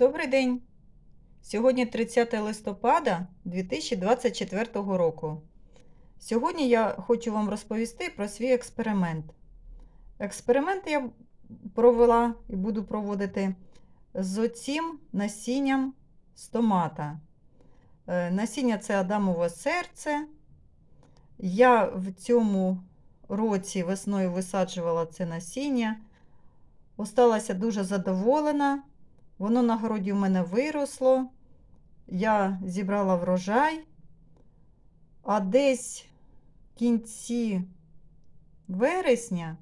Добрий день! Сьогодні 30 листопада 2024 року. Сьогодні я хочу вам розповісти про свій експеримент. Експеримент я провела і буду проводити з оцім насінням з томата. Е, Насіння це Адамове серце. Я в цьому році весною висаджувала це насіння. Осталася дуже задоволена. Воно на городі в мене виросло. Я зібрала врожай, а десь в кінці вересня,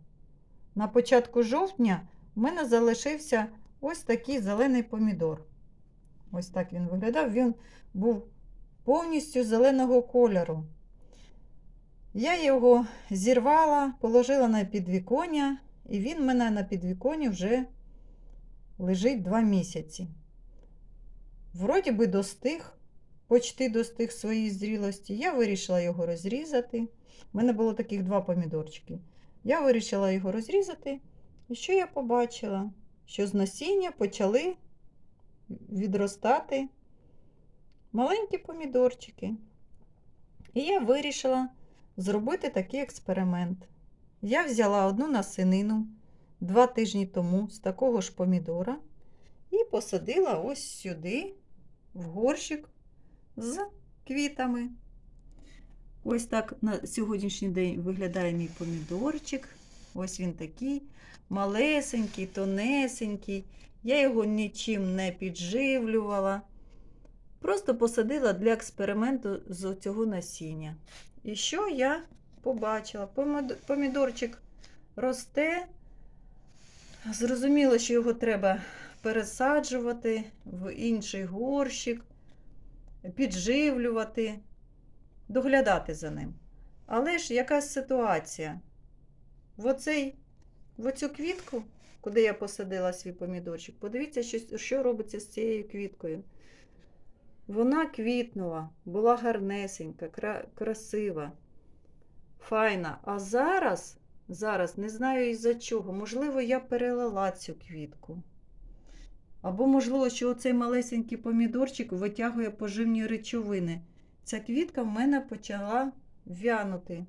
на початку жовтня, в мене залишився ось такий зелений помідор. Ось так він виглядав. Він був повністю зеленого кольору. Я його зірвала, положила на підвіконня, і він в мене на підвіконні вже лежить два місяці. Вроді би достиг, почти достиг своєї зрілості. Я вирішила його розрізати. У мене було таких два помідорчики. Я вирішила його розрізати. І що я побачила? Що з насіння почали відростати маленькі помідорчики. І я вирішила зробити такий експеримент. Я взяла одну насинину два тижні тому з такого ж помідора і посадила ось сюди, в горщик з квітами. Ось так на сьогоднішній день виглядає мій помідорчик. Ось він такий малесенький, тонесенький. Я його нічим не підживлювала. Просто посадила для експерименту з цього насіння. І що я побачила? Помідорчик росте. Зрозуміло, що його треба пересаджувати в інший горщик, підживлювати, доглядати за ним. Але ж якась ситуація. В, оцей, в оцю квітку, куди я посадила свій помідорчик, подивіться, що, що робиться з цією квіткою. Вона квітнула, була гарнесенька, кра, красива, файна. А зараз Зараз не знаю із-за чого. Можливо, я перелила цю квітку. Або, можливо, що оцей малесенький помідорчик витягує поживні речовини. Ця квітка в мене почала вянути.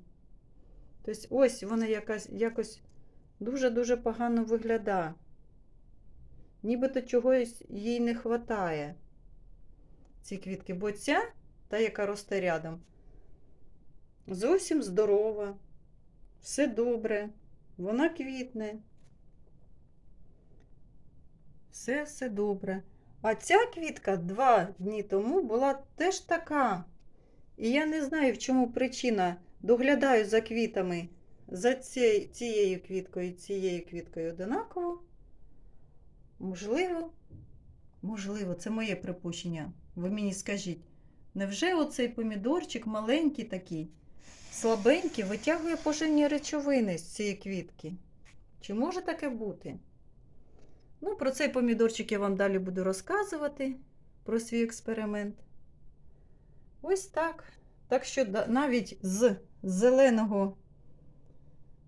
Тобто, ось вона якась, якось дуже-дуже погано виглядає. Нібито чогось їй не вистачає. Ці квітки, бо ця, та, яка росте рядом, зовсім здорова. Все добре, вона квітне. Все все добре. А ця квітка два дні тому була теж така. І я не знаю, в чому причина. Доглядаю за квітами, за цією квіткою і цією квіткою одинаково. Можливо, можливо, це моє припущення. Ви мені скажіть, невже оцей помідорчик маленький такий? Слабенький витягує поживні речовини з цієї квітки. Чи може таке бути? Ну, про цей помідорчик я вам далі буду розказувати про свій експеримент. Ось так. Так що навіть з зеленого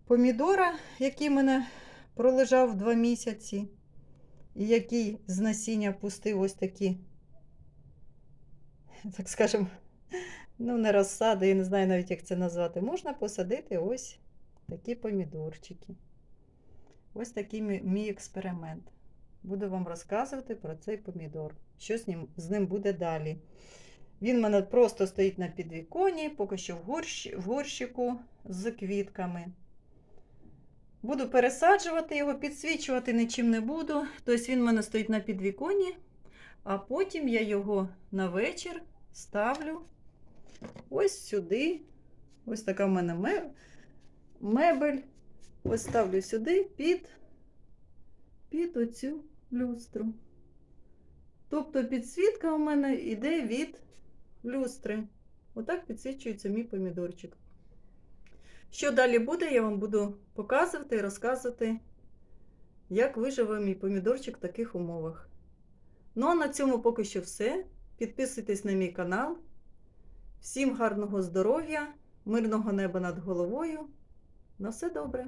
помідора, який мене пролежав два місяці, і який з насіння пустив ось такі, так скажемо, ну, не розсади, я не знаю навіть, як це назвати. Можна посадити ось такі помідорчики. Ось такий мій експеримент. Буду вам розказувати про цей помідор. Що з ним, з ним буде далі. Він в мене просто стоїть на підвіконі, поки що в, горщ, в горщику з квітками. Буду пересаджувати його, підсвічувати нічим не буду. Тобто він в мене стоїть на підвіконі, а потім я його на вечір ставлю ось сюди. Ось така в мене мебель. Ось ставлю сюди під, під оцю люстру. Тобто підсвітка у мене йде від люстри. Отак підсвічується мій помідорчик. Що далі буде, я вам буду показувати і розказувати, як виживе мій помідорчик в таких умовах. Ну, а на цьому поки що все. Підписуйтесь на мій канал. Всім гарного здоров'я, мирного неба над головою. На все добре!